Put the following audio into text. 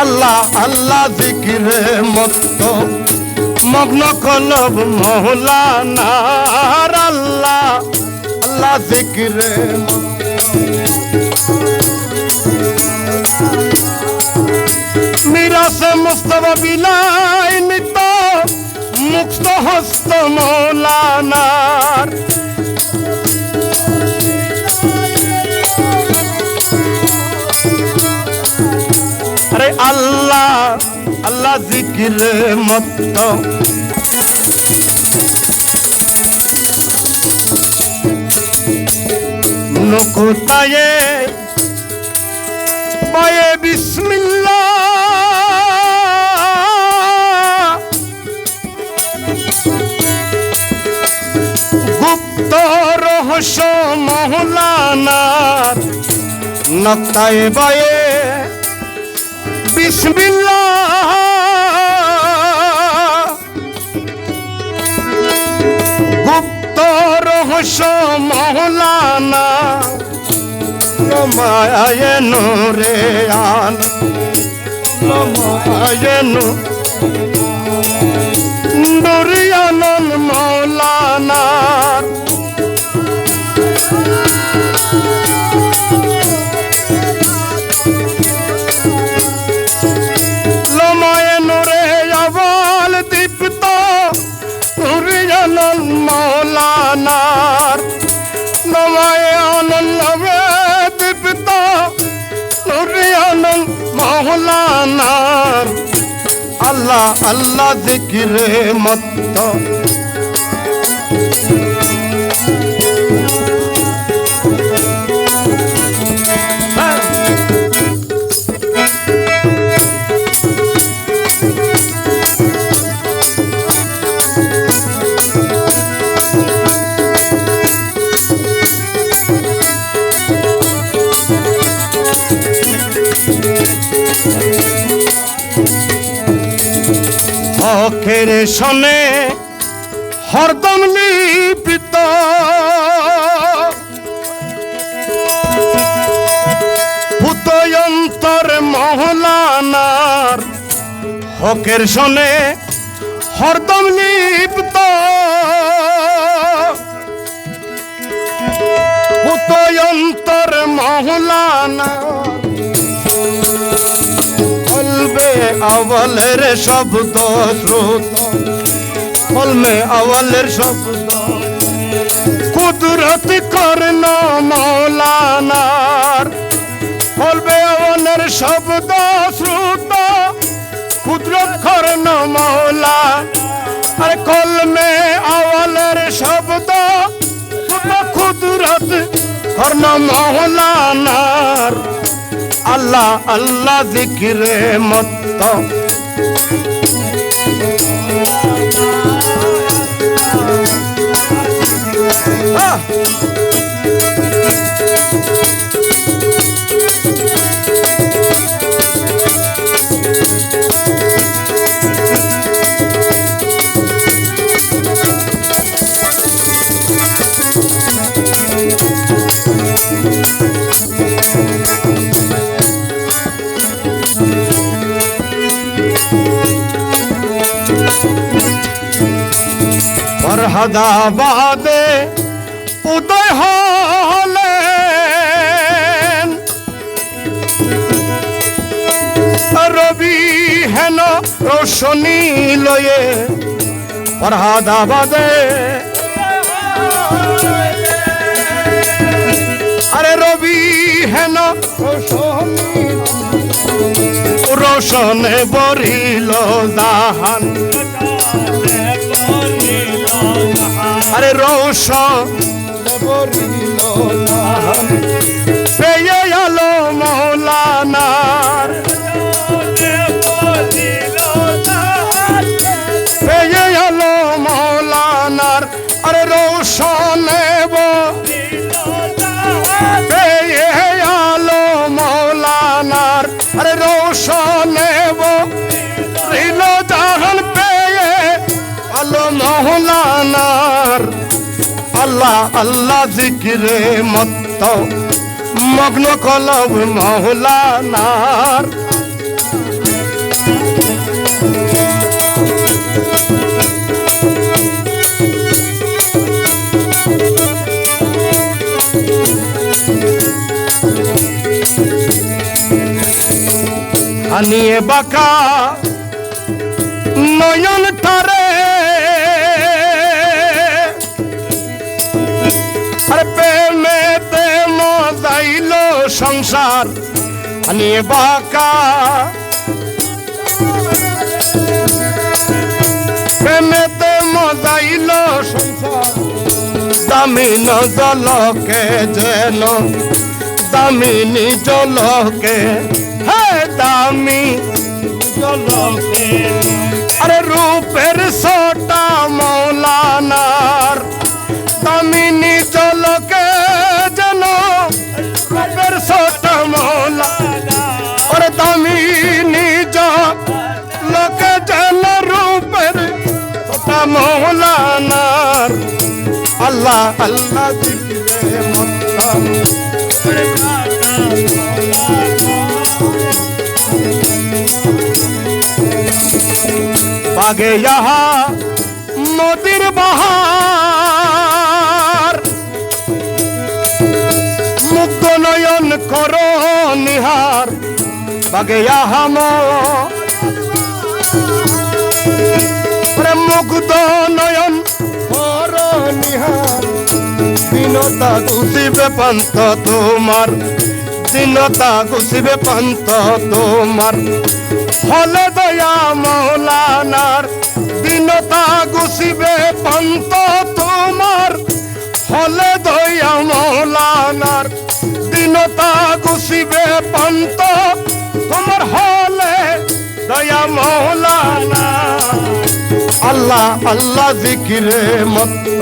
আল্লাহ আল্লাহ জিকিরে মত্ত। মগ্ন কলব মহলানার আল্লাহ আল্লাহ জিকিরে মিরাসে মুস্তফা বিলাই নিত মুক্ত হস্ত মৌলানার জিকিরে মত্ত। নুকুতায়ে বয়ে বিসমিল্লাহ গুপ্ত রহস্য মহলানার নক্তায় বয়ে বিসমিল্লাহ গুপ্ত রহস্য মহলানা মায়ে রে আল মায়ে নুরিয়ানন মৌলানার নুরিয়ানন মৌলানার। নমায়ে আনন্দে দীপ্ত আনন্দ মৌলানার। আল্লাহ আল্লাহ জিকিরে মত্ত। হকের শনে হরদম লিপিত। ভূতয়ন্তর মহলানার হকের শনে হরদম লিপ্ত। ভূতয়ন্তর মহলানার আওয়ালের শব্দ শ্রুত। কলমে আওয়ালের শব্দ। কুদরত কর্ণ মৌলানার। কলবে আওয়ালের শব্দ শ্রুত। কুদরত কর্ণ মৌলা। আর কলমে আওয়ালের শব্দ। কুদরত কর্ণ মৌলানার আল্লাহ আল্লাহ জিকিরে মত্ত আহ! ফরহাদাবাদে উদয় হলেন। রবি হেন রোশনী লয়ে ফরহাদাবাদে। আরে রবি হেন রোশনী বরিল জাহান। আরে রোশন পেয়ে আলো মৌলানার। পেয়ে আলো মৌলানার। আরে রোশনে যারা আল্লাহ জিকিরে মত্ত মগ্ন কলব মহলানার হানিয়ে বাঁকা নয়ন তারে মজাইল সংসার বাঁকা প্রেমেতে মজাইল সংসার দামিন জলকে যেন দামিনী জলকে, হে দামি জলকে। আরে রূপের সোটা মৌলানার আল্লাহ। আল্লাহ দিলে মত্তম বাগে যাহা নদীর বাহার মুগ্ধ নয়ন কর নিহার। বাগে আহাম মুগ্ধ নয়ন নিহার দিনতা গুছিবে পান্ত তোমার, দিনতা গুছিবে পান্ত তোমার। হলে দয়া মৌলানার, দিনতা গুছিবে পান্ত তোমার। হলে দয়া মৌলানার, দিনতা গুছিবে পান্ত আল্লাহ আল্লাহ জিকিরে মত্ত